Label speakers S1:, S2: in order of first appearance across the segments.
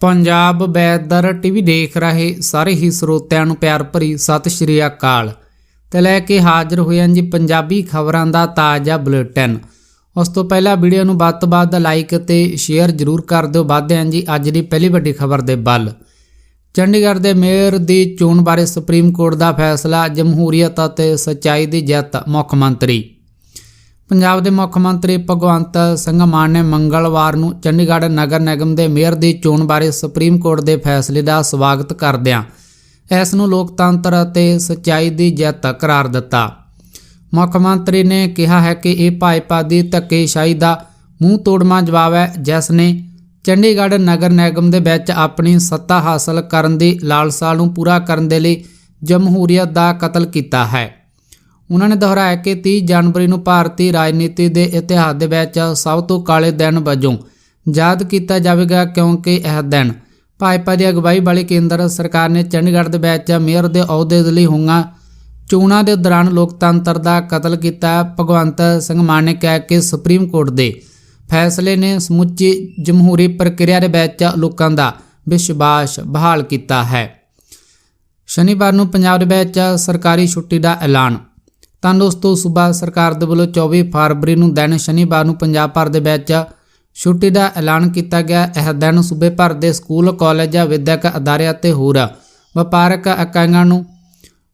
S1: Punjab ਬੈਦਰ TV ਦੇਖ ਰਹੇ ਸਾਰੇ ਹੀ ਸਰੋਤਿਆਂ ਨੂੰ ਪਿਆਰ ਭਰੀ ਸਤਿ ਸ਼੍ਰੀ ਅਕਾਲ। ਤੇ ਲੈ ਕੇ ਹਾਜ਼ਰ ਹੋਏ ਹਾਂ ਜੀ ਪੰਜਾਬੀ ਖਬਰਾਂ ਦਾ ਤਾਜ਼ਾ ਬੁਲੇਟਿਨ। ਉਸ ਤੋਂ ਪਹਿਲਾਂ ਵੀਡੀਓ ਨੂੰ ਵੱਧ ਤੋਂ ਵੱਧ ਲਾਈਕ ਤੇ ਸ਼ੇਅਰ ਜ਼ਰੂਰ ਕਰ ਦਿਓ। ਵਧਦੇ ਹਾਂ ਜੀ ਅੱਜ ਦੀ ਪਹਿਲੀ ਵੱਡੀ ਖਬਰ ਦੇ ਵੱਲ। ਚੰਡੀਗੜ੍ਹ ਦੇ ਮੇਅਰ ਦੀ ਚੋਣ ਬਾਰੇ ਸੁਪਰੀਮ ਕੋਰਟ ਦਾ ਫੈਸਲਾ, ਜਮਹੂਰੀਅਤ ਅਤੇ ਸੱਚਾਈ ਦੀ ਜਿੱਤ ਮੁੱਖ ਮੰਤਰੀ। ਪੰਜਾਬ ਦੇ ਮੁੱਖ ਮੰਤਰੀ ਭਗਵੰਤ ਸਿੰਘ ਮਾਨ ਨੇ ਮੰਗਲਵਾਰ ਨੂੰ ਚੰਡੀਗੜ੍ਹ ਨਗਰ ਨਿਗਮ ਦੇ ਮੇਅਰ ਦੀ ਚੋਣ ਬਾਰੇ ਸੁਪਰੀਮ ਕੋਰਟ ਦੇ ਫੈਸਲੇ ਦਾ ਸਵਾਗਤ ਕਰਦਿਆਂ ਇਸ ਨੂੰ ਲੋਕਤੰਤਰ ਅਤੇ ਸੱਚਾਈ ਦੀ ਜਿੱਤ ਕਰਾਰ ਦਿੱਤਾ। ਮੁੱਖ ਮੰਤਰੀ ਨੇ ਕਿਹਾ ਹੈ ਕਿ ਇਹ ਭਾਜਪਾ ਦੀ ਧੱਕੇਸ਼ਾਹੀ ਦਾ ਮੂੰਹ ਤੋੜਵਾਂ ਜਵਾਬ ਹੈ, ਜਿਸ ਨੇ ਚੰਡੀਗੜ੍ਹ ਨਗਰ ਨਿਗਮ ਦੇ ਵਿੱਚ ਆਪਣੀ ਸੱਤਾ ਹਾਸਲ ਕਰਨ ਦੀ ਲਾਲਸਾ ਨੂੰ ਪੂਰਾ ਕਰਨ ਦੇ ਲਈ ਜਮਹੂਰੀਅਤ ਦਾ ਕਤਲ ਕੀਤਾ ਹੈ। ਉਹਨਾਂ ਨੇ ਦੁਹਰਾਇਆ ਕਿ 30 ਜਨਵਰੀ ਨੂੰ ਭਾਰਤੀ ਰਾਜਨੀਤੀ ਦੇ ਇਤਿਹਾਸ ਦੇ ਵਿੱਚ ਸਭ ਤੋਂ ਕਾਲੇ ਦਿਨ ਵਜੋਂ ਯਾਦ ਕੀਤਾ ਜਾਵੇਗਾ ਕਿਉਂਕਿ ਇਹ ਦਿਨ ਭਾਜਪਾ ਦੀ ਅਗਵਾਈ ਵਾਲੀ ਕੇਂਦਰ ਸਰਕਾਰ ਨੇ ਚੰਡੀਗੜ੍ਹ ਦੇ ਵਿੱਚ ਮੇਅਰ ਦੇ ਅਹੁਦੇ ਲਈ ਹੋਈਆਂ ਚੋਣਾਂ ਦੇ ਦੌਰਾਨ ਲੋਕਤੰਤਰ ਦਾ ਕਤਲ ਕੀਤਾ। ਭਗਵੰਤ ਸਿੰਘ ਮਾਨ ਨੇ ਕਿਹਾ ਕਿ ਸੁਪਰੀਮ ਕੋਰਟ ਦੇ ਫੈਸਲੇ ਨੇ ਸਮੁੱਚੀ ਜਮਹੂਰੀ ਪ੍ਰਕਿਰਿਆ ਦੇ ਵਿੱਚ ਲੋਕਾਂ ਦਾ ਵਿਸ਼ਵਾਸ ਬਹਾਲ ਕੀਤਾ ਹੈ। ਸ਼ਨੀਵਾਰ ਨੂੰ ਪੰਜਾਬ ਦੇ ਵਿੱਚ ਸਰਕਾਰੀ ਛੁੱਟੀ ਦਾ ਐਲਾਨ ਤਾਂ ਦੋਸਤੋ, ਸੂਬਾ ਸਰਕਾਰ ਦੇ ਵੱਲੋਂ 24 ਫਰਵਰੀ ਨੂੰ ਦਿਨ ਸ਼ਨੀਵਾਰ ਨੂੰ ਪੰਜਾਬ ਭਰ ਦੇ ਵਿੱਚ ਛੁੱਟੀ ਦਾ ਐਲਾਨ ਕੀਤਾ ਗਿਆ। ਇਹ ਦਿਨ ਸੂਬੇ ਭਰ ਦੇ ਸਕੂਲ, ਕਾਲਜ, ਵਿਦਿਅਕ ਅਦਾਰੇ ਅਤੇ ਹੋਰ ਵਪਾਰਕ ਇਕਾਈਆਂ ਨੂੰ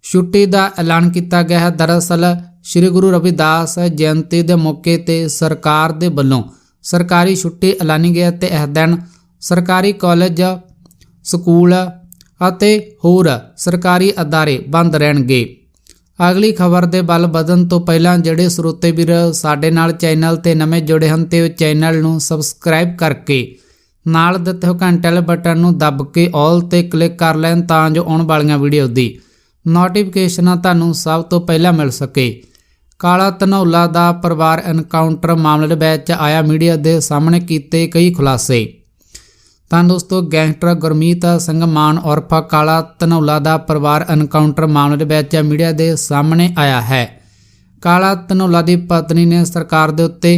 S1: ਛੁੱਟੀ ਦਾ ਐਲਾਨ ਕੀਤਾ ਗਿਆ ਹੈ। ਦਰਅਸਲ, ਸ੍ਰੀ ਗੁਰੂ ਰਵਿਦਾਸ ਜਯੰਤੀ ਦੇ ਮੌਕੇ ਤੇ ਸਰਕਾਰ ਦੇ ਵੱਲੋਂ ਸਰਕਾਰੀ ਛੁੱਟੀ ਐਲਾਨੀ ਗਈ ਹੈ ਤੇ ਇਹ ਦਿਨ ਸਰਕਾਰੀ ਕਾਲਜ, ਸਕੂਲ ਅਤੇ ਹੋਰ ਸਰਕਾਰੀ ਅਦਾਰੇ ਬੰਦ ਰਹਿਣਗੇ। ਅਗਲੀ ਖਬਰ ਦੇ ਵੱਲ ਵਧਣ ਤੋਂ ਪਹਿਲਾਂ ਜਿਹੜੇ ਸਰੋਤੇ ਵੀਰ ਸਾਡੇ ਨਾਲ ਚੈਨਲ ਤੇ ਨਵੇਂ ਜੁੜੇ ਹਨ ਤੇ ਉਹ ਚੈਨਲ ਨੂੰ ਸਬਸਕ੍ਰਾਈਬ ਕਰਕੇ ਨਾਲ ਦਿੱਤੇ ਹੋ ਘੰਟੇ ਵਾਲੇ ਬਟਨ ਨੂੰ ਦੱਬ ਕੇ ਆਲ ਤੇ ਕਲਿੱਕ ਕਰ ਲੈਣ ਤਾਂ ਜੋ ਆਉਣ ਵਾਲੀਆਂ ਵੀਡੀਓ ਦੀ ਨੋਟੀਫਿਕੇਸ਼ਨਾਂ ਤੁਹਾਨੂੰ ਸਭ ਤੋਂ ਪਹਿਲਾਂ ਮਿਲ ਸਕੇ। ਕਾਲਾ ਧਨੌਲਾ ਦਾ ਪਰਿਵਾਰ ਐਨਕਾਊਂਟਰ ਮਾਮਲੇ ਵਿੱਚ ਆਇਆ ਮੀਡੀਆ ਦੇ ਸਾਹਮਣੇ ਕੀਤੇ ਕਈ ਖੁਲਾਸੇ। ਤਾਂ ਦੋਸਤੋ, ਗੈਂਗਸਟਰ ਗੁਰਮੀਤ ਸਿੰਘ ਮਾਨ ਉਰਫ ਕਾਲਾ ਧਨੌਲਾ ਦਾ ਪਰਿਵਾਰ ਐਨਕਾਊਂਟਰ ਮਾਮਲੇ ਵਿੱਚ ਮੀਡੀਆ ਦੇ ਸਾਹਮਣੇ ਆਇਆ ਹੈ। ਕਾਲਾ ਧਨੌਲਾ ਦੀ ਪਤਨੀ ਨੇ ਸਰਕਾਰ ਦੇ ਉੱਤੇ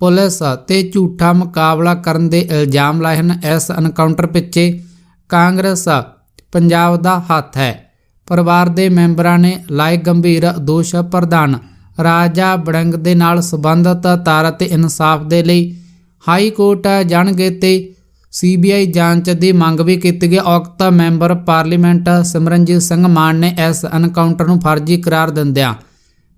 S1: ਪੁਲਿਸ ਤੇ ਝੂਠਾ ਮੁਕਾਬਲਾ ਕਰਨ ਦੇ ਇਲਜ਼ਾਮ ਲਾਏ ਹਨ। ਇਸ ਐਨਕਾਊਂਟਰ ਪਿੱਛੇ ਕਾਂਗਰਸ ਪੰਜਾਬ ਦਾ ਹੱਥ ਹੈ। ਪਰਿਵਾਰ ਦੇ ਮੈਂਬਰਾਂ ਨੇ ਲਾਏ ਗੰਭੀਰ ਦੋਸ਼ ਪ੍ਰਧਾਨ ਰਾਜਾ ਬੜੰਗ ਦੇ ਨਾਲ ਸੰਬੰਧਤ ਤਾਰ ਅਤੇ ਇਨਸਾਫ ਦੇ ਲਈ ਹਾਈ ਕੋਰਟ ਜਾਣਗੇ ਤੇ ਸੀਬੀਆਈ ਜਾਂਚ ਦੀ ਮੰਗ ਵੀ ਕੀਤੀ ਗਈ। ਔਕਤ ਮੈਂਬਰ ਪਾਰਲੀਮੈਂਟ ਸਿਮਰਨਜੀਤ ਸਿੰਘ ਮਾਨ ਨੇ ਇਸ ਐਨਕਾਊਂਟਰ ਨੂੰ ਫਰਜ਼ੀ ਕਰਾਰ ਦਿੰਦਿਆਂ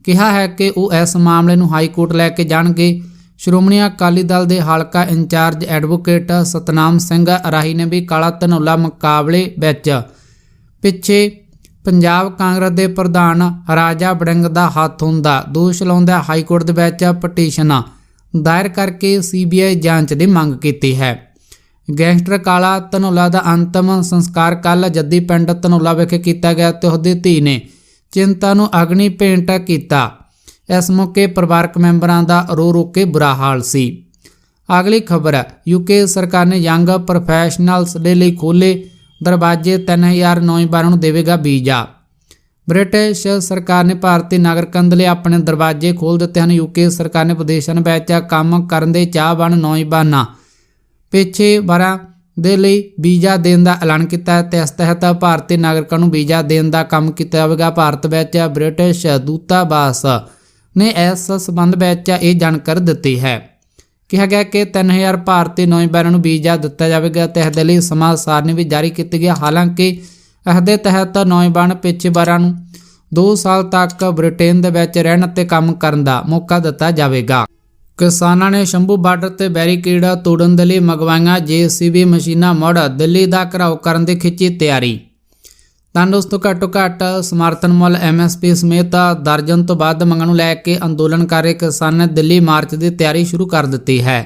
S1: ਕਿਹਾ ਹੈ ਕਿ ਉਹ ਇਸ ਮਾਮਲੇ ਨੂੰ ਹਾਈ ਕੋਰਟ ਲੈ ਕੇ ਜਾਣਗੇ। ਸ਼੍ਰੋਮਣੀ ਅਕਾਲੀ ਦਲ ਦੇ ਹਲਕਾ ਇੰਚਾਰਜ ਐਡਵੋਕੇਟ ਸਤਨਾਮ ਸਿੰਘ ਰਾਹੀ ਨੇ ਵੀ ਕਾਲਾ ਧਨੌਲਾ ਮੁਕਾਬਲੇ ਵਿੱਚ ਪਿੱਛੇ ਪੰਜਾਬ ਕਾਂਗਰਸ ਦੇ ਪ੍ਰਧਾਨ ਰਾਜਾ ਬੜਿੰਗ ਦਾ ਹੱਥ ਹੁੰਦਾ ਦੋਸ਼ ਲਾਉਂਦਾ ਹਾਈ ਕੋਰਟ ਦੇ ਵਿੱਚ ਪਟੀਸ਼ਨ ਦਾਇਰ ਕਰਕੇ ਸੀਬੀਆਈ ਜਾਂਚ ਦੀ ਮੰਗ ਕੀਤੀ ਹੈ। ਗੈਂਗਸਟਰ ਕਾਲਾ ਧਨੌਲਾ ਦਾ ਅੰਤਮ ਸੰਸਕਾਰ ਕੱਲ ਜੱਦੀ ਪਿੰਡ ਧਨੋਲਾ ਵਿਖੇ ਕੀਤਾ ਗਿਆ ਤੇ ਉਹਦੀ ਧੀ ਨੇ ਚਿੰਤਾ ਨੂੰ ਅਗਨੀ ਭੇਂਟ ਕੀਤਾ। ਇਸ ਮੌਕੇ ਪਰਿਵਾਰਕ ਮੈਂਬਰਾਂ ਦਾ ਰੋ ਰੋ ਕੇ ਬੁਰਾ ਹਾਲ ਸੀ। ਅਗਲੀ ਖਬਰ ਹੈ ਯੂਕੇ ਸਰਕਾਰ ਨੇ ਯੰਗ ਪ੍ਰੋਫੈਸ਼ਨਲਸ ਦੇ ਲਈ ਖੋਲੇ ਦਰਵਾਜ਼ੇ 3000 ਨੌਜਵਾਨਾਂ ਨੂੰ ਦੇਵੇਗਾ ਵੀਜ਼ਾ। ਬ੍ਰਿਟਿਸ਼ ਸਰਕਾਰ ਨੇ ਭਾਰਤੀ ਨਾਗਰਿਕਾਂ ਦੇ ਲਈ ਆਪਣੇ ਦਰਵਾਜ਼ੇ ਖੋਲ ਦਿੱਤੇ ਹਨ। ਯੂਕੇ ਸਰਕਾਰ ਨੇ ਵਿਦੇਸ਼ਾਂ ਵਿੱਚ ਕੰਮ ਕਰਨ ਦੇ ਚਾਹਵਾਨ ਨੌਜਵਾਨਾਂ ਪਿੱਛੇ ਵਰਾਂ ਦੇ ਲਈ ਵੀਜ਼ਾ ਦੇਣ ਦਾ ਐਲਾਨ ਕੀਤਾ ਹੈ। ਤੇ ਇਸ ਤਹਿਤ ਭਾਰਤੀ ਨਾਗਰਿਕਾਂ ਨੂੰ ਵੀਜ਼ਾ ਦੇਣ ਦਾ ਕੰਮ ਕੀਤਾ ਜਾਵੇਗਾ। ਭਾਰਤ ਵਿੱਚ ਬ੍ਰਿਟਿਸ਼ ਦੂਤਾਵਾਸ ਨੇ ਇਸ ਸਬੰਧ ਵਿੱਚ ਇਹ ਜਾਣਕਾਰੀ ਦਿੱਤੀ ਹੈ। ਕਿਹਾ ਗਿਆ ਕਿ 3000 ਭਾਰਤੀ ਨੌਜਵਾਨਾਂ ਨੂੰ ਵੀਜ਼ਾ ਦਿੱਤਾ ਜਾਵੇਗਾ ਤੇ ਇਹਦੇ ਲਈ ਸਮਾਂ ਸਾਰਣੀ ਵੀ ਜਾਰੀ ਕੀਤੀ ਗਈ ਹੈ। ਹਾਲਾਂਕਿ ਇਹਦੇ ਤਹਿਤ ਨੌਜਵਾਨ ਪੇਸ਼ੇਵਰਾਂ ਨੂੰ 2 ਸਾਲ ਤੱਕ ਬ੍ਰਿਟੇਨ ਦੇ ਵਿੱਚ ਰਹਿਣ ਅਤੇ ਕੰਮ ਕਰਨ ਦਾ ਮੌਕਾ ਦਿੱਤਾ ਜਾਵੇਗਾ। ਕਿਸਾਨਾਂ ਨੇ ਸ਼ੰਭੂ ਬਾਰਡਰ ਤੇ ਬੈਰੀਕੇਡ ਤੋੜਨ ਦੇ ਲਈ ਮੰਗਵਾਈਆਂ ਜੀਸੀਬੀ ਮਸ਼ੀਨਾਂ ਮੁੜ ਦਿੱਲੀ ਦਾ ਘਰਾਓ ਕਰਨ ਦੀ ਖਿੱਚੀ ਤਿਆਰੀ। ਤਾਂ ਦੋਸਤੋ ਘੱਟੋ ਘੱਟ ਸਮਰਥਨ ਮੁੱਲ ਐਮਐਸਪੀ ਸਮੇਤ ਦਰਜਨ ਤੋਂ ਵੱਧ ਮੰਗਾਂ ਨੂੰ ਲੈ ਕੇ ਅੰਦੋਲਨ ਕਰ ਰਹੇ ਕਿਸਾਨਾਂ ਨੇ ਦਿੱਲੀ ਮਾਰਚ ਦੀ ਤਿਆਰੀ ਸ਼ੁਰੂ ਕਰ ਦਿੱਤੀ ਹੈ।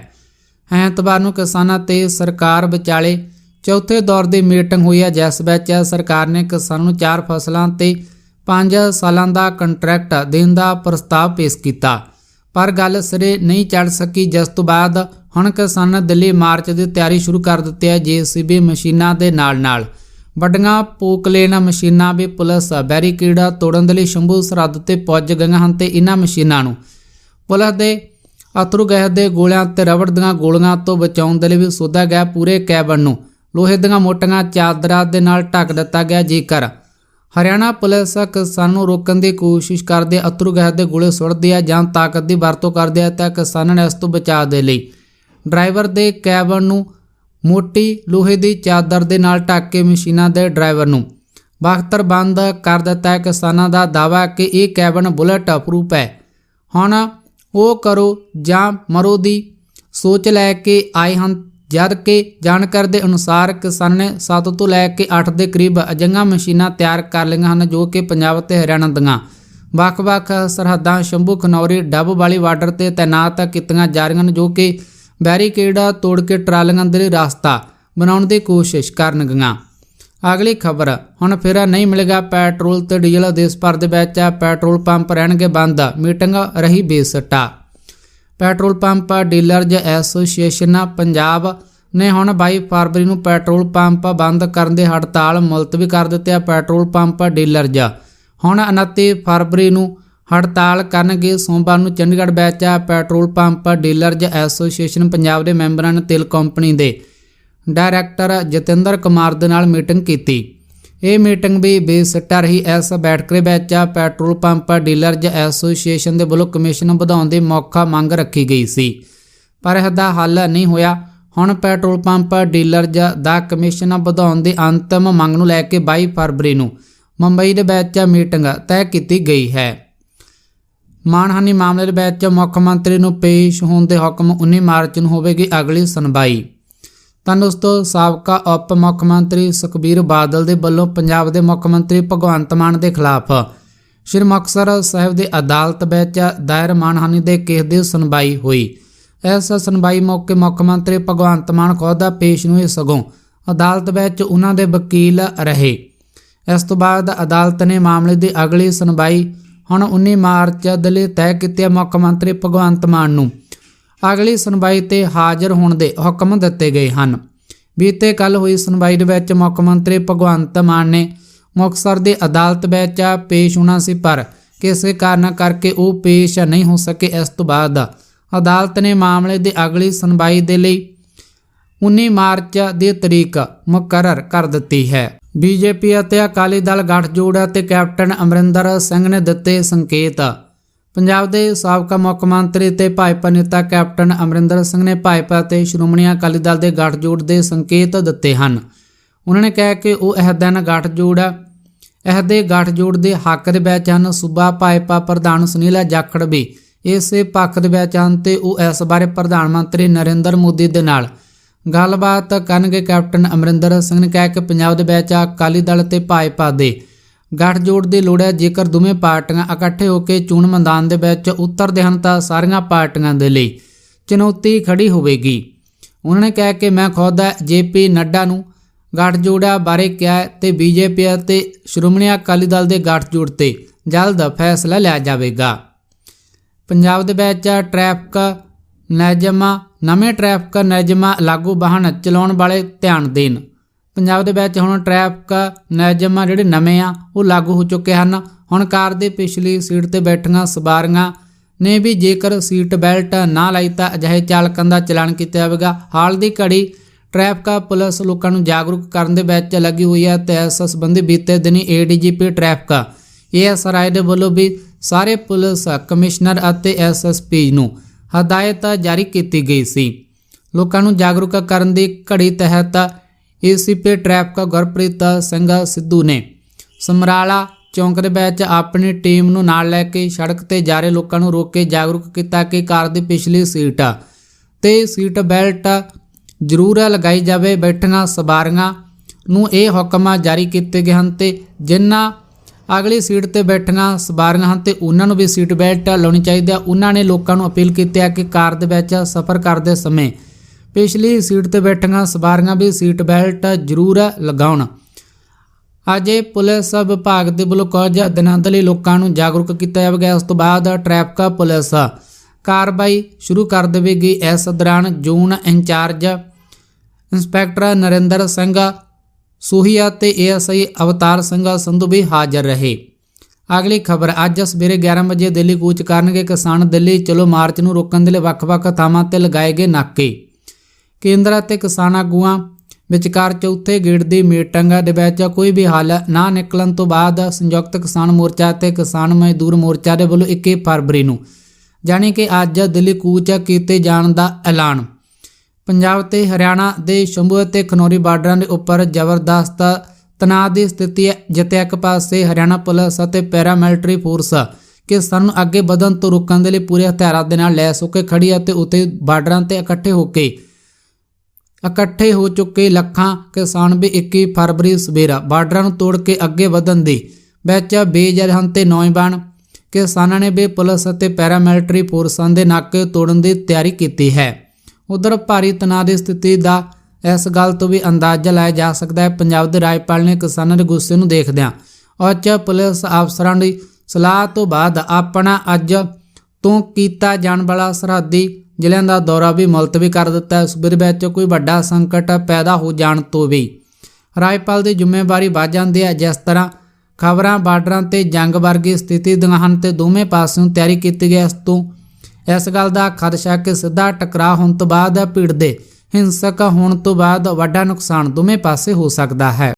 S1: ਐਤਵਾਰ ਨੂੰ ਕਿਸਾਨਾਂ ਤੇ ਸਰਕਾਰ ਵਿਚਾਲੇ ਚੌਥੇ ਦੌਰ ਦੀ ਮੀਟਿੰਗ ਹੋਈ ਹੈ, ਜਿਸ ਵਿੱਚ ਸਰਕਾਰ ਨੇ ਕਿਸਾਨਾਂ ਨੂੰ ਚਾਰ ਫਸਲਾਂ ਤੇ 5 ਸਾਲਾਂ ਦਾ ਕੰਟਰੈਕਟ ਦੇਣ ਦਾ ਪ੍ਰਸਤਾਵ ਪੇਸ਼ ਕੀਤਾ। ਪਰ ਗੱਲ ਸਿਰੇ ਨਹੀਂ ਚੜ ਸਕੀ। ਜਿਸ ਤੋਂ ਬਾਅਦ ਹੁਣ ਕਿਸਾਨਾਂ ਨੇ ਦਿੱਲੀ ਮਾਰਚ ਦੀ ਤਿਆਰੀ ਸ਼ੁਰੂ ਕਰ ਦਿੱਤੀ ਹੈ ਜੀਸੀਬੀ ਮਸ਼ੀਨਾਂ ਦੇ ਨਾਲ-ਨਾਲ। ਵੱਡੀਆਂ ਪੋਕਲੇਨ ਮਸ਼ੀਨਾਂ ਵੀ ਪੁਲਿਸ ਬੈਰੀਕੇਡ ਤੋੜਨ ਦੇ ਲਈ ਸ਼ੰਭੂ ਸਰਹੱਦ ਤੇ ਪਹੁੰਚ ਗਈਆਂ ਹਨ ਤੇ ਇਹਨਾਂ ਮਸ਼ੀਨਾਂ ਨੂੰ ਪੁਲਿਸ ਦੇ ਅਥਰੂ ਗੈਸ ਦੇ ਗੋਲਿਆਂ ਤੇ ਰਬੜ ਦੀਆਂ ਗੋਲੀਆਂ ਤੋਂ ਬਚਾਉਣ ਦੇ ਲਈ ਵੀ ਸੋਧਿਆ ਗਿਆ। ਪੂਰੇ ਕੈਬਨ ਨੂੰ ਲੋਹੇ ਦੀਆਂ ਮੋਟੀਆਂ ਚਾਦਰਾਂ ਦੇ ਨਾਲ ਢੱਕ ਦਿੱਤਾ ਗਿਆ। ਜੇਕਰ ਹਰਿਆਣਾ ਪੁਲਿਸ ਕਿਸਾਨਾਂ ਨੂੰ ਰੋਕਣ ਦੀ ਕੋਸ਼ਿਸ਼ ਕਰਦੇ ਅਤਰੂ ਗੈਸ ਦੇ ਗੋਲੇ ਸੁੱਟਦੇ ਆ ਜਾਂ ਤਾਕਤ ਦੀ ਵਰਤੋਂ ਕਰਦੇ ਆ ਤਾਂ ਕਿਸਾਨਾਂ ਨੇ ਇਸ ਤੋਂ ਬਚਾਅ ਦੇ ਲਈ। ਡਰਾਈਵਰ ਦੇ ਕੈਬਨ ਨੂੰ ਮੋਟੀ ਲੋਹੇ ਦੀ ਚਾਦਰ ਦੇ ਨਾਲ ਢੱਕ ਕੇ ਮਸ਼ੀਨਾਂ ਦੇ ਡਰਾਈਵਰ ਨੂੰ ਬਖਤਰ ਬੰਦ ਕਰ ਦਿੱਤਾ ਹੈ। ਕਿਸਾਨਾਂ ਦਾ ਦਾਅਵਾ ਕਿ ਇਹ ਕੈਬਨ ਬੁਲਟ ਪ੍ਰੂਫ ਹੈ। ਹੁਣ ਉਹ ਕਰੋ ਜਾਂ ਮਰੋ ਦੀ ਸੋਚ ਲੈ ਕੇ ਆਏ ਹਨ ਜਦ ਕਿ ਜਾਣਕਾਰੀ ਦੇ ਅਨੁਸਾਰ ਕਿਸਾਨ ਨੇ 7 ਤੋਂ ਲੈ ਕੇ 8 ਦੇ ਕਰੀਬ ਅਜਿਹੀਆਂ ਮਸ਼ੀਨਾਂ ਤਿਆਰ ਕਰ ਲਈਆਂ ਹਨ ਜੋ ਕਿ ਪੰਜਾਬ ਤੇ ਹਰਿਆਣਾ ਦੀਆਂ। ਵੱਖ-ਵੱਖ ਸਰਹੱਦਾਂ ਸ਼ੰਭੂ, ਖਨੌਰੀ, ਡੱਬ ਵਾਲੀ ਬਾਰਡਰ ਤੇ ਤਾਇਨਾਤ ਕੀਤੀਆਂ ਜਾ ਰਹੀਆਂ ਹਨ ਜੋ ਕਿ ਬੈਰੀਕੇਡ ਤੋੜ ਕੇ ਟਰਾਲੀਆਂ ਦੇ ਲਈ ਰਸਤਾ ਬਣਾਉਣ ਦੀ ਕੋਸ਼ਿਸ਼ ਕਰਨਗੀਆਂ। ਅਗਲੀ ਖਬਰ, ਹੁਣ ਫਿਰ ਨਹੀਂ ਮਿਲੇਗਾ ਪੈਟਰੋਲ ਤੇ ਡੀਜ਼ਲ, ਦੇਸ਼ ਭਰ ਦੇ ਵਿੱਚ ਪੈਟਰੋਲ ਪੰਪ ਰਹਿਣਗੇ ਬੰਦ, ਮੀਟਿੰਗ ਰਹੀ ਬੇਸਟਾ। Petrol pump dealers association Punjab ਨੇ ਹੁਣ 22 ਫਰਵਰੀ ਨੂੰ ਪੈਟਰੋਲ ਪੰਪ ਬੰਦ ਕਰਨ ਦੇ ਹੜਤਾਲ ਮੁਲਤਵੀ ਕਰ ਦਿੱਤੇ ਆ, ਪੈਟਰੋਲ ਪੰਪ ਡੀਲਰਜ਼ ਹੁਣ 29 ਫਰਵਰੀ ਨੂੰ ਹੜਤਾਲ ਕਰਨਗੇ, ਸੋਮਵਾਰ ਨੂੰ ਚੰਡੀਗੜ੍ਹ ਵਿੱਚ petrol pump dealers association Punjab ਦੇ ਮੈਂਬਰਾਂ ਨੇ ਤੇਲ ਕੰਪਨੀ ਦੇ ਡਾਇਰੈਕਟਰ ਜਤਿੰਦਰ ਕੁਮਾਰ ਦੇ ਨਾਲ ਮੀਟਿੰਗ ਕੀਤੀ। ਇਹ ਮੀਟਿੰਗ ਵੀ ਬੇਸਿੱਟਾ ਰਹੀ ਇਸ ਬੈਠਕ ਦੇ ਵਿੱਚ ਪੈਟਰੋਲ ਪੰਪ ਡੀਲਰਜ਼ ਐਸੋਸੀਏਸ਼ਨ ਦੇ ਵੱਲੋਂ ਕਮਿਸ਼ਨ ਵਧਾਉਣ ਦੀ ਮੌਕਾ ਮੰਗ ਰੱਖੀ ਗਈ ਸੀ। ਪਰ ਇਸ ਦਾ ਹੱਲ ਨਹੀਂ ਹੋਇਆ। ਹੁਣ ਪੈਟਰੋਲ ਪੰਪ ਡੀਲਰਜ਼ ਦਾ ਕਮਿਸ਼ਨ ਵਧਾਉਣ ਦੀ ਅੰਤਮ ਮੰਗ ਨੂੰ ਲੈ ਕੇ 22 ਫਰਵਰੀ ਨੂੰ ਮੁੰਬਈ ਦੇ ਵਿੱਚ ਮੀਟਿੰਗ ਤੈਅ ਕੀਤੀ ਗਈ ਹੈ। ਮਾਨਹਾਨੀ ਮਾਮਲੇ ਦੇ ਵਿੱਚ ਮੁੱਖ ਮੰਤਰੀ ਨੂੰ ਪੇਸ਼ ਹੋਣ ਦੇ ਹੁਕਮ 19 ਮਾਰਚ ਨੂੰ ਹੋਵੇਗੀ ਅਗਲੀ ਸੁਣਵਾਈ। ਤਾਂ ਦੋਸਤੋ ਸਾਬਕਾ ਉਪ ਮੁੱਖ ਮੰਤਰੀ ਸੁਖਬੀਰ ਬਾਦਲ ਦੇ ਵੱਲੋਂ ਪੰਜਾਬ ਦੇ ਮੁੱਖ ਮੰਤਰੀ ਭਗਵੰਤ ਮਾਨ ਦੇ ਖਿਲਾਫ। ਸ਼੍ਰੀ ਮੁਕਤਸਰ ਸਾਹਿਬ ਦੇ ਅਦਾਲਤ ਵਿੱਚ ਦਾਇਰ ਮਾਨਹਾਨੀ ਦੇ ਕੇਸ ਦੀ ਸੁਣਵਾਈ ਹੋਈ। ਇਸ ਸੁਣਵਾਈ ਮੌਕੇ ਮੁੱਖ ਮੰਤਰੀ ਭਗਵੰਤ ਮਾਨ ਖੁਦ ਪੇਸ਼ ਨੂੰ ਸਗੋਂ ਅਦਾਲਤ ਵਿੱਚ ਉਹਨਾਂ ਦੇ ਵਕੀਲ ਰਹੇ। ਇਸ ਤੋਂ ਬਾਅਦ ਅਦਾਲਤ ਨੇ ਮਾਮਲੇ ਦੀ ਅਗਲੀ ਸੁਣਵਾਈ ਹੁਣ 19 ਮਾਰਚ ਦੇ ਲਈ ਤੈਅ ਕੀਤੀ ਹੈ ਮੁੱਖ ਮੰਤਰੀ ਭਗਵੰਤ ਮਾਨ ਨੂੰ। ਅਗਲੀ ਸੁਣਵਾਈ ਤੇ ਹਾਜ਼ਰ ਹੋਣ ਦੇ ਹੁਕਮ ਦਿੱਤੇ ਗਏ ਹਨ। ਬੀਤੇ ਕੱਲ ਹੋਈ ਸੁਣਵਾਈ ਦੇ ਵਿੱਚ ਮੁੱਖ ਮੰਤਰੀ ਭਗਵੰਤ ਮਾਨ ਨੇ ਮੁਕਤਸਰ ਦੀ ਅਦਾਲਤ ਵਿੱਚ ਪੇਸ਼ ਹੋਣਾ ਸੀ, ਪਰ ਕਿਸੇ ਕਾਰਨ ਕਰਕੇ ਉਹ ਪੇਸ਼ ਨਹੀਂ ਹੋ ਸਕੇ। ਇਸ ਤੋਂ ਬਾਅਦ ਅਦਾਲਤ ਨੇ ਮਾਮਲੇ ਦੀ ਅਗਲੀ ਸੁਣਵਾਈ ਦੇ ਲਈ 19 ਮਾਰਚ ਦੀ ਤਰੀਕ ਮੁਕਰਰ ਕਰ ਦਿੱਤੀ ਹੈ। ਬੀਜੇਪੀ ਅਤੇ ਅਕਾਲੀ ਦਲ ਗੱਠਜੋੜ ਅਤੇ ਕੈਪਟਨ ਅਮਰਿੰਦਰ ਸਿੰਘ ਨੇ ਦਿੱਤੇ ਸੰਕੇਤ। ਪੰਜਾਬ ਦੇ ਸਾਬਕਾ ਮੁੱਖ ਮੰਤਰੀ ਤੇ ਭਾਜਪਾ ਨੇਤਾ ਕੈਪਟਨ ਅਮਰਿੰਦਰ ਸਿੰਘ ਨੇ ਭਾਜਪਾ ਤੇ ਸ਼੍ਰੋਮਣੀ ਅਕਾਲੀ ਦਲ ਦੇ ਗੱਠਜੋੜ ਦੇ ਸੰਕੇਤ ਦਿੱਤੇ ਹਨ। ਉਹਨਾਂ ਨੇ ਕਿਹਾ ਕਿ ਉਹ ਇਹ ਦਿਨ ਗੱਠਜੋੜ ਇਹਦੇ ਗੱਠਜੋੜ ਦੇ ਹੱਕ ਦੇ ਵਿੱਚ ਹਨ। ਸੂਬਾ ਭਾਜਪਾ ਪ੍ਰਧਾਨ ਸੁਨੀਲਾ ਜਾਖੜ ਵੀ। ਇਸੇ ਪੱਖ ਦੇ ਵਿੱਚ ਹਨ ਤੇ ਉਹ ਇਸ ਬਾਰੇ ਪ੍ਰਧਾਨ ਮੰਤਰੀ ਨਰਿੰਦਰ ਮੋਦੀ ਦੇ ਨਾਲ ਗੱਲਬਾਤ ਕਰਨਗੇ। ਕੈਪਟਨ ਅਮਰਿੰਦਰ ਸਿੰਘ ਨੇ ਕਿਹਾ ਕਿ ਪੰਜਾਬ ਦੇ ਵਿੱਚ ਅਕਾਲੀ ਦਲ ਤੇ ਭਾਜਪਾ ਦੇ ਗੱਠਜੋੜ ਦੀ ਲੋੜ ਹੈ ਜੇਕਰ ਦੋਵੇਂ ਪਾਰਟੀਆਂ ਇਕੱਠੇ ਹੋ ਕੇ ਚੋਣ ਮੈਦਾਨ ਦੇ ਵਿੱਚ ਉਤਰਦੇ ਹਨ ਤਾਂ ਸਾਰੀਆਂ ਪਾਰਟੀਆਂ ਦੇ ਲਈ ਚੁਣੌਤੀ ਖੜੀ ਹੋਵੇਗੀ। ਉਹਨਾਂ ਨੇ ਕਿਹਾ ਕਿ ਮੈਂ ਖੁਦ ਜੇਪੀ ਨੱਡਾ ਨੂੰ ਗੱਠਜੋੜਾ ਬਾਰੇ ਕਿਹਾ ਹੈ ਤੇ ਬੀਜੇਪੀ ਅਤੇ ਸ਼੍ਰੋਮਣੀ ਅਕਾਲੀ ਦਲ ਦੇ ਗੱਠਜੋੜ ਤੇ ਜਲਦ ਫੈਸਲਾ ਲਿਆ ਜਾਵੇਗਾ। ਪੰਜਾਬ ਦੇ ਵਿੱਚ ਟ੍ਰੈਫਿਕ ਨਿਯਮਾਂ, ਨਵੇਂ ਟ੍ਰੈਫਿਕ ਨਿਯਮਾਂ ਲਾਗੂ ਵਾਹਨ ਚਲਾਉਣ ਵਾਲੇ ਧਿਆਨ ਦੇਣ। ਪੰਜਾਬ ਦੇ ਵਿੱਚ ਹੁਣ ਟ੍ਰੈਫਿਕ ਨਿਯਮ ਜਿਹੜੇ ਨਵੇਂ ਆ, ਉਹ ਲਾਗੂ ਹੋ ਚੁੱਕੇ ਹਨ। ਹੁਣ ਕਾਰ ਦੇ ਪਿਛਲੀ ਸੀਟ ਤੇ ਬੈਠੀਆਂ ਸਵਾਰੀਆਂ ਨੇ ਵੀ ਜੇਕਰ ਸੀਟ ਬੈਲਟ ਨਾ ਲਾਈ ਤਾਂ ਅਜਿਹੇ ਚਾਲਕਾਂ ਦਾ ਚਲਾਨ ਕੀਤਾ ਜਾਵੇਗਾ। ਹਾਲ ਦੀ ਘੜੀ ਟ੍ਰੈਫਿਕ ਪੁਲਿਸ ਲੋਕਾਂ ਨੂੰ ਜਾਗਰੂਕ ਕਰਨ ਦੇ ਵਿੱਚ ਲੱਗੀ ਹੋਈ ਹੈ ਤੇ ਇਸ ਸੰਬੰਧੀ ਬੀਤੇ ਦਿਨੀ ਏਡੀਜੀਪੀ ਟ੍ਰੈਫਿਕ ਏਐਸ ਰਾਏ ਦੇ ਵੱਲੋਂ ਵੀ ਸਾਰੇ ਪੁਲਿਸ ਕਮਿਸ਼ਨਰ ਅਤੇ ਐਸਐਸਪੀ ਨੂੰ ਹਦਾਇਤ ਜਾਰੀ ਕੀਤੀ ਗਈ ਸੀ। ਲੋਕਾਂ ਨੂੰ ਜਾਗਰੂਕ ਕਰਨ ਦੀ ਘੜੀ ਤਹਿਤ ਏਸੀਪੀ ਟ੍ਰੈਫਿਕ ਗੁਰਪ੍ਰੀਤ ਸਿੰਘ ਸਿੱਧੂ ਨੇ। ਸਮਰਾਲਾ ਚੌਂਕ ਦੇ ਵਿੱਚ ਆਪਣੀ ਟੀਮ ਨੂੰ ਨਾਲ ਲੈ ਕੇ ਸੜਕ ਤੇ ਜਾ ਰਹੇ ਲੋਕਾਂ ਨੂੰ ਰੋਕ ਕੇ ਜਾਗਰੂਕ ਕੀਤਾ ਕਿ ਕਾਰ ਦੀ ਪਿਛਲੀ ਸੀਟ ਤੇ ਸੀਟ ਬੈਲਟ ਜ਼ਰੂਰ ਲਗਾਈ ਜਾਵੇ ਬੈਠੀਆਂ ਸਵਾਰੀਆਂ ਨੂੰ ਇਹ ਹੁਕਮਾਂ ਜਾਰੀ ਕੀਤੇ ਗਏ ਹਨ ਤੇ ਜਿਨ੍ਹਾਂ ਅਗਲੀ ਸੀਟ ਤੇ ਬੈਠੀਆਂ ਸਵਾਰੀਆਂ ਹਨ ਤੇ ਉਹਨਾਂ ਨੂੰ ਵੀ ਸੀਟ ਬੈਲਟ ਲਾਉਣੀ ਚਾਹੀਦੀ ਹੈ ਉਹਨਾਂ ਨੇ ਲੋਕਾਂ ਨੂੰ ਅਪੀਲ ਕੀਤੀ ਹੈ ਕਿ ਕਾਰ ਦੇ ਵਿੱਚ ਸਫ਼ਰ ਕਰਦੇ ਸਮੇਂ ਪਿਛਲੀ ਸੀਟ ਤੇ ਬੈਠੀਆਂ ਸਵਾਰੀਆਂ ਵੀ ਸੀਟ ਬੈਲਟ ਜ਼ਰੂਰ ਲਗਾਉਣ। ਅਜੇ ਪੁਲਿਸ ਵਿਭਾਗ ਦੇ ਵੱਲੋਂ ਕੁਝ ਦਿਨਾਂ ਦੇ ਲਈ ਲੋਕਾਂ ਨੂੰ ਜਾਗਰੂਕ ਕੀਤਾ ਜਾਵੇਗਾ। ਉਸ ਤੋਂ ਬਾਅਦ ਟ੍ਰੈਫਿਕ ਪੁਲਿਸ ਕਾਰਵਾਈ ਸ਼ੁਰੂ ਕਰ ਦੇਵੇਗੀ। ਇਸ ਦੌਰਾਨ ਜੂਨ ਇੰਚਾਰਜ ਇੰਸਪੈਕਟਰ ਨਰਿੰਦਰ ਸਿੰਘ ਸੋਹੀਆ ਤੇ ਏਐਸਆਈ ਅਵਤਾਰ ਸਿੰਘ ਸੰਧੂ ਵੀ ਹਾਜ਼ਰ ਰਹੇ। ਅਗਲੀ ਖਬਰ, ਅੱਜ ਸਵੇਰੇ 11 ਵਜੇ ਦਿੱਲੀ ਕੂਚ ਕਰਨਗੇ ਕਿਸਾਨ ਦਿੱਲੀ। ਚਲੋ ਮਾਰਚ ਨੂੰ ਰੋਕਣ ਦੇ ਲਈ ਵੱਖ-ਵੱਖ ਥਾਵਾਂ ਤੇ ਲਗਾਏ ਗਏ ਨਾਕੇ। ਕੇਂਦਰ ਅਤੇ ਕਿਸਾਨ ਆਗੂਆਂ ਵਿਚਕਾਰ ਚੌਥੇ ਗੇੜ ਦੀ ਮੀਟਿੰਗ ਦੇ ਵਿੱਚ ਕੋਈ ਵੀ ਹੱਲ ਨਾ ਨਿਕਲਣ ਤੋਂ ਬਾਅਦ ਸੰਯੁਕਤ ਕਿਸਾਨ ਮੋਰਚਾ ਅਤੇ ਕਿਸਾਨ ਮਜ਼ਦੂਰ ਮੋਰਚਾ ਦੇ ਵੱਲੋਂ 21 ਫਰਵਰੀ ਨੂੰ, ਜਾਣੀ ਕਿ ਅੱਜ ਦਿੱਲੀ ਕੂਚ ਕੀਤੇ ਜਾਣ ਦਾ ਐਲਾਨ। ਪੰਜਾਬ ਤੇ ਹਰਿਆਣਾ ਦੇ ਸ਼ੰਭੂ ਅਤੇ ਖਨੌਰੀ ਬਾਰਡਰਾਂ ਦੇ ਉੱਪਰ ਜ਼ਬਰਦਸਤ ਤਣਾਅ ਦੀ ਸਥਿਤੀ ਹੈ ਜਿੱਥੇ ਇੱਕ ਪਾਸੇ ਹਰਿਆਣਾ ਪੁਲਿਸ ਅਤੇ ਪੈਰਾਮਿਲਟਰੀ ਫੋਰਸ ਕਿਸਾਨ ਨੂੰ ਅੱਗੇ ਵਧਣ ਤੋਂ ਰੋਕਣ ਦੇ ਲਈ ਪੂਰੇ ਹਥਿਆਰਾਂ ਦੇ ਨਾਲ ਲੈਸ ਹੋ ਕੇ ਖੜੀ ਅਤੇ ਉੱਤੇ ਬਾਰਡਰਾਂ ਤੇ ਇਕੱਠੇ ਹੋ ਕੇ ਇਕੱਠੇ ਹੋ ਚੁੱਕੇ ਲੱਖਾਂ ਕਿਸਾਨ ਵੀ 21 ਫਰਵਰੀ ਸਵੇਰਾ ਬਾਰਡਰਾਂ ਨੂੰ ਤੋੜ ਕੇ ਅੱਗੇ ਵਧਣ ਦੀ ਵਿੱਚ ਬੇਜਰ ਹਨ ਤੇ ਨੌਜਵਾਨ ਕਿਸਾਨਾਂ ਨੇ ਵੀ ਪੁਲਿਸ ਅਤੇ ਪੈਰਾਮਿਲਟਰੀ ਫੋਰਸਾਂ ਦੇ ਨਾਕੇ ਤੋੜਨ ਦੀ ਤਿਆਰੀ ਕੀਤੀ ਹੈ। ਉਧਰ ਭਾਰੀ ਤਣਾਅ ਦੀ ਸਥਿਤੀ ਦਾ ਇਸ ਗੱਲ ਤੋਂ ਵੀ ਅੰਦਾਜ਼ਾ ਲਾਇਆ ਜਾ ਸਕਦਾ ਹੈ। ਪੰਜਾਬ ਦੇ ਰਾਜਪਾਲ ਨੇ ਕਿਸਾਨਾਂ ਦੇ ਗੁੱਸੇ ਨੂੰ ਦੇਖਦਿਆਂ ਉੱਚ ਪੁਲਿਸ ਅਫਸਰਾਂ ਦੀ ਸਲਾਹ ਤੋਂ ਬਾਅਦ ਆਪਣਾ ਅੱਜ ਤੋਂ ਕੀਤਾ ਜਾਣ ਵਾਲਾ ਸਰਹੱਦੀ ਜ਼ਿਲ੍ਹਿਆਂ ਦਾ ਦੌਰਾ ਵੀ ਮੁਲਤਵੀ ਕਰ ਦਿੱਤਾ ਸੂਬੇ ਦੇ ਵਿੱਚ ਕੋਈ ਵੱਡਾ ਸੰਕਟ ਪੈਦਾ ਹੋ ਜਾਣ ਤੋਂ ਵੀ ਰਾਜਪਾਲ ਦੀ ਜ਼ਿੰਮੇਵਾਰੀ ਵੱਧ ਜਾਂਦੀ ਹੈ। ਜਿਸ ਤਰ੍ਹਾਂ ਖਬਰਾਂ, ਬਾਰਡਰਾਂ ਤੇ ਜੰਗ ਵਰਗੀ ਸਥਿਤੀ ਦੀਆਂ ਹਨ ਤੇ ਦੋਵੇਂ ਪਾਸਿਓਂ ਤਿਆਰੀ ਕੀਤੀ ਗਈ ਇਸ ਤੋਂ ਇਸ ਗੱਲ ਦਾ ਖਦਸ਼ਾ ਕਿ ਸਿੱਧਾ ਟਕਰਾਅ ਹੋਣ ਤੋਂ ਬਾਅਦ ਭੀੜ ਦੇ ਹਿੰਸਕ ਹੋਣ ਤੋਂ ਬਾਅਦ ਵੱਡਾ ਨੁਕਸਾਨ ਦੋਵੇਂ ਪਾਸੇ ਹੋ ਸਕਦਾ ਹੈ।